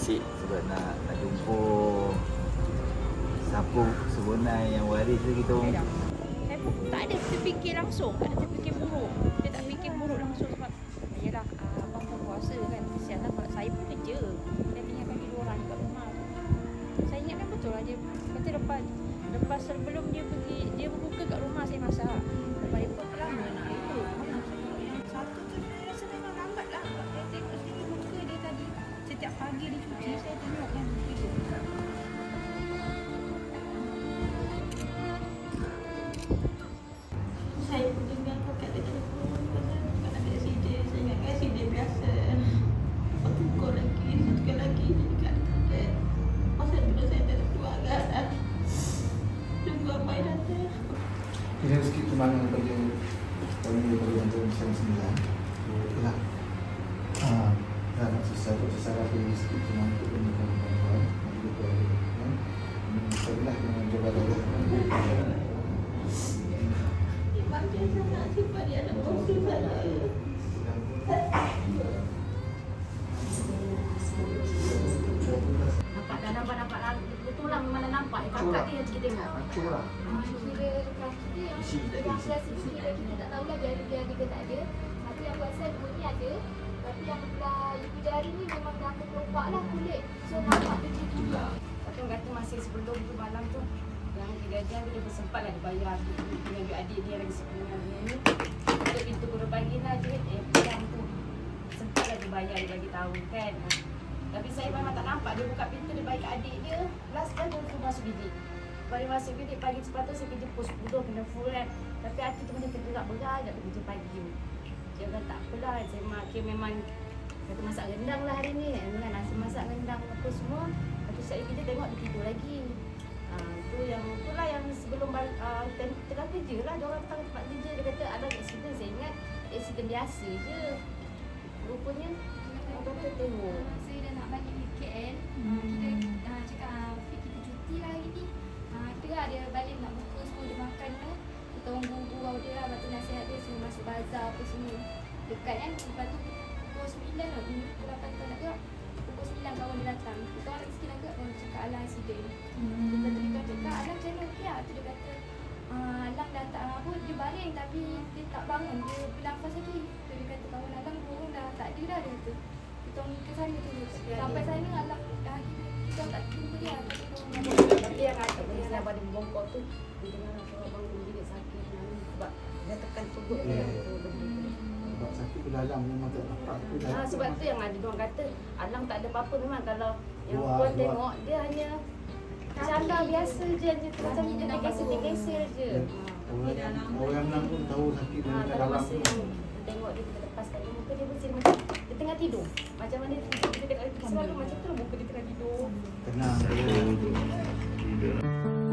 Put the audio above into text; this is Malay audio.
cik sebab nak nak jumpa siapa sebenar yang waris tu kita orang pun tak ada terfikir langsung, ada terfikir buruk. Dia tak fikir buruk langsung sebab yalah ah, abang pun puasa kan. Kesian lah kalau saya pun kerja. Saya tinggalkan dia dua orang kat rumah tu. Saya ingatkan betul lah dia kata lepas lepas sebelum dia pergi dia berbuka kat rumah saya masak. Pagi dia cuci, saya tengok kan. Saya dengar telefon. Saya kan biasa. Lagi, satu lagi. Pasal saya tak. Tunggu datang. Ini rezeki tu mana bagi kami yang tahun sembilan sembilan. Itulah. Ah, dah nak selesai tu selesai lagi rezeki tu mana tu kami kami tuan. Nanti kita kan. Insyaallah dengan jabatan Allah. Dia sangat sifat dia anak. Nampak dah nampak nampak lah. Betul lah memang dah nampak. Kakak dia yang kita tengok. Hancur lah. Dia yang Isi tak ada, yang isi. belah sisi kira kita jari dia ada ke tak ada. Tapi yang ada. Tapi yang belah ibu jari ni memang dah kelopak lah kulit. So nampak dia tu. Lepas tu kata masih sebelum tu malam tu. Yang tu dia bersempat lah dia bayar aku dengan duit adik dia lagi sebenarnya ni. Untuk pintu guru pagi lah duit eh pulang tu. Sempat lah dia bayar dia bagi tahu kan. Tapi saya memang tak nampak dia buka pintu dia kat adik dia. Last kali dia masuk bilik. Balik masuk bilik pagi sepatutnya saya kerja pukul 10 kena full kan. Tapi hati tu macam tergerak berat nak kerja pagi. Dia kata tak apalah saya makin memang kata masak rendang lah hari ni. Kan nasi masak rendang apa semua? Lepas tu saya kerja tengok dia tidur lagi. Ha, tu yang tu lah yang sebelum uh, ten- tengah kerja lah. Dia orang datang tempat kerja dia kata ada accident. Saya ingat accident biasa je. Rupanya orang kata tengok. Saya dah nak balik di KL. Hmm. Kita Dekat kan. Lepas tu pukul 9 lah. Pukul 8 tu nak gerak. Pukul 9 kawan dia datang. Kita orang lagi sikit nak gerak. Orang cakap Alang accident. Hmm. Lepas tu dia kata, Kak Alang macam mana okey lah. Tu dia kata, uh, Alang dah tak apa. Dia baring tapi dia tak bangun. Dia bernafas lagi. Tu dia kata kawan Alang burung dah tak ada dah dia kata. Kita orang ke sana tu. Sampai sana Alang dah kita, kita tak jumpa dia. Tapi kita yang kata boleh saya pada bongkok tu dia dengar orang bangun bilik sakit sebab dia tekan tubuh dia Ya. tu benda Sebab sakit tu dalam memang tak nampak. Tu Ha, sebab tu yang ada orang kata Alang tak ada apa-apa memang kalau yang Luar, puan luar. tengok dia hanya cakap biasa je dia macam dia tergeser-tergeser je. Orang orang Menang pun tahu sakit Ha, dia kat dalam tu. yang tengok dia kita lepaskan dia muka dia bersih macam dia tengah tidur. Macam mana dia tidur dia kena selalu macam tu muka dia tengah tidur. Tenang. tidur